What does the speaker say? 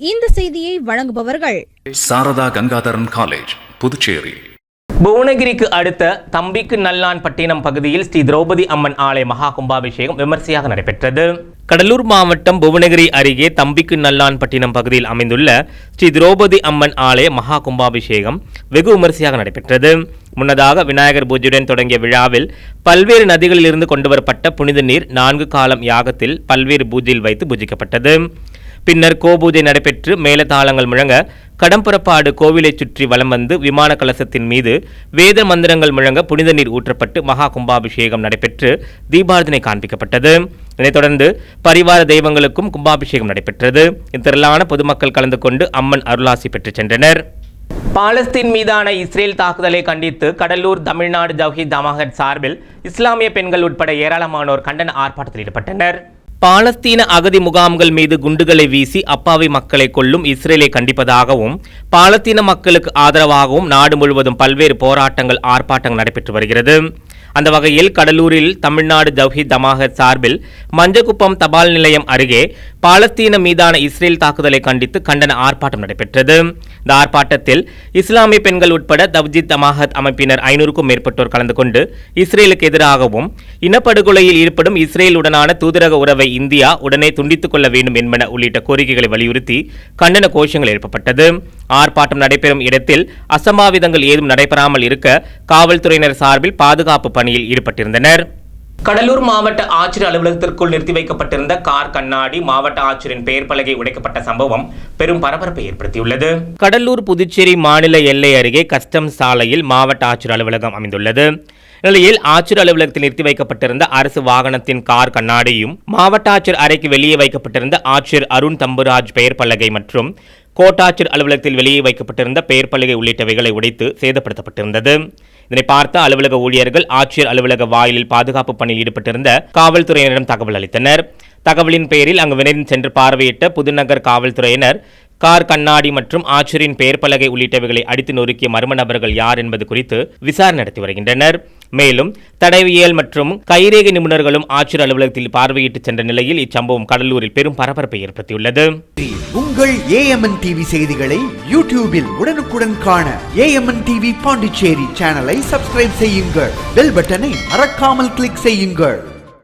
இந்த செய்தியை வழங்குபவர்கள் சாரதா கங்காதரன் காலேஜ் புதுச்சேரி. புவனகிரிக்கு அடுத்த தம்பிக்கு நல்லான் பட்டினம் பகுதியில் ஸ்ரீ திரௌபதி அம்மன் ஆலய மகா கும்பாபிஷேகம் விமர்சையாக நடைபெற்றது. கடலூர் மாவட்டம் புவனகிரி அருகே தம்பிக்கு நல்லான் பட்டினம் பகுதியில் அமைந்துள்ள ஸ்ரீ திரௌபதி அம்மன் ஆலய மகா கும்பாபிஷேகம் வெகு விமர்சையாக நடைபெற்றது. முன்னதாக விநாயகர் பூஜையுடன் தொடங்கிய விழாவில் பல்வேறு நதிகளிலிருந்து கொண்டுவரப்பட்ட புனித நீர் நான்கு காலம் யாகத்தில் பல்வேறு பூஜையில் வைத்து பூஜிக்கப்பட்டது. பின்னர் கோபூஜை நடைபெற்று மேலதாளங்கள் முழங்க கடம்புறப்பாடு கோவிலைச் சுற்றி வலம் வந்து விமான கலசத்தின் மீது வேத மந்திரங்கள் முழங்க புனித நீர் ஊற்றப்பட்டு மகா கும்பாபிஷேகம் நடைபெற்று தீபாரதனை காண்பிக்கப்பட்டது. இதனைத் தொடர்ந்து பரிவார தெய்வங்களுக்கும் கும்பாபிஷேகம் நடைபெற்றது. இத்திரளான பொதுமக்கள் கலந்து கொண்டு அம்மன் அருளாசி பெற்றுச் சென்றனர். பாலஸ்தீன் மீதான இஸ்ரேல் தாக்குதலை கண்டித்து கடலூர் தமிழ்நாடு ஜவஹித் ஜமாகத் சார்பில் இஸ்லாமிய பெண்கள் உட்பட ஏராளமானோர் கண்டன ஆர்ப்பாட்டத்தில் ஈடுபட்டனர். பாலஸ்தீன அகதி முகாம்கள் மீது குண்டுகளை வீசி அப்பாவி மக்களை கொல்லும் இஸ்ரேலை கண்டிப்பதாகவும் பாலஸ்தீன மக்களுக்கு ஆதரவாகவும் நாடு முழுவதும் பல்வேறு போராட்டங்கள் ஆர்ப்பாட்டங்கள் நடைபெற்று வருகிறது. அந்த வகையில் கடலூரில் தமிழ்நாடு ஜவ்ஹீத் தமாக சார்பில் மஞ்சக்குப்பம் தபால் நிலையம் அருகே பாலஸ்தீன மீதான இஸ்ரேல் தாக்குதலை கண்டித்து கண்டன ஆர்ப்பாட்டம் நடைபெற்றது. இந்த ஆர்ப்பாட்டத்தில் இஸ்லாமிய பெண்கள் உட்பட தவ்ஜித் தமாஹத் அமைப்பினர் ஐநூறுக்கும் மேற்பட்டோர் கலந்து கொண்டு இஸ்ரேலுக்கு எதிராகவும் இனப்படுகொலையில் ஈடுபடும் இஸ்ரேலுடனான தூதரக உறவை இந்தியா உடனே துண்டித்துக் கொள்ள வேண்டும் என்பன உள்ளிட்ட கோரிக்கைகளை வலியுறுத்தி கண்டன கோஷங்கள் எழுப்பப்பட்டது. ஆர்ப்பாட்டம் நடைபெறும் இடத்தில் அசம்பாவிதங்கள் ஏதும் நடைபெறாமல் இருக்க காவல்துறையினர் சார்பில் பாதுகாப்பு பணியில் ஈடுபட்டிருந்தனர். கடலூர் மாவட்ட ஆட்சியர் அலுவலகத்திற்குள் நிறுத்தி வைக்கப்பட்டிருந்த கார் கண்ணாடி மாவட்ட ஆட்சியரின் பெயர் பலகை உடைக்கப்பட்ட சம்பவம் பெரும் பரபரப்பை ஏற்படுத்தியுள்ளது. கடலூர் புதுச்சேரி மாநில எல்லை அருகே கஸ்டம்ஸ் சாலையில் மாவட்ட ஆட்சியர் அலுவலகம் அமைந்துள்ளது. நிலையில் ஆட்சியர் அலுவலகத்தில் நிறுத்தி வைக்கப்பட்டிருந்த அரசு வாகனத்தின் கார் கண்ணாடியும் மாவட்ட ஆட்சியர் அறைக்கு வெளியே வைக்கப்பட்டிருந்த ஆட்சியர் அருண் தம்புராஜ் பெயர் பலகை மற்றும் கோட்டாட்சியர் அலுவலகத்தில் வெளியே வைக்கப்பட்டிருந்த பெயர் பலகை உள்ளிட்டவைகளை உடைத்து சேதப்படுத்தப்பட்டிருந்தது. இதனை பார்த்த அலுவலக ஊழியர்கள் ஆட்சியர் அலுவலக வாயிலில் பாதுகாப்பு பணியில் ஈடுபட்டிருந்த காவல்துறையினரிடம் தகவல் அளித்தனர். தகவலின் பேரில் அங்கு விரைந்து சென்று பார்வையிட்ட புதுநகர் காவல்துறையினர் கார் கண்ணாடி மற்றும் ஆட்சியரின் பெயர் பலகை உள்ளிட்டவைகளை அடித்து நொறுக்கிய மர்ம நபர்கள் யார் என்பது குறித்து விசாரணை நடத்தி வருகின்றனர். மேலும் தடவியல் மற்றும் கைரேகை நிபுணர்களும் ஆட்சியர் அலுவலகத்தில் பார்வையிட்டு சென்ற நிலையில் இச்சம்பவம் கடலூரில் பெரும் பரபரப்பை ஏற்படுத்தியுள்ளது. உங்கள் ஏஎம்என் டிவி செய்திகளை யூடியூபில் உடனுக்குடன் காண ஏஎம்என் டிவி பாண்டிச்சேரி சேனலை சப்ஸ்கிரைப் செய்யுங்கள். பெல் பட்டனை மறக்காமல் கிளிக் செய்யுங்கள்.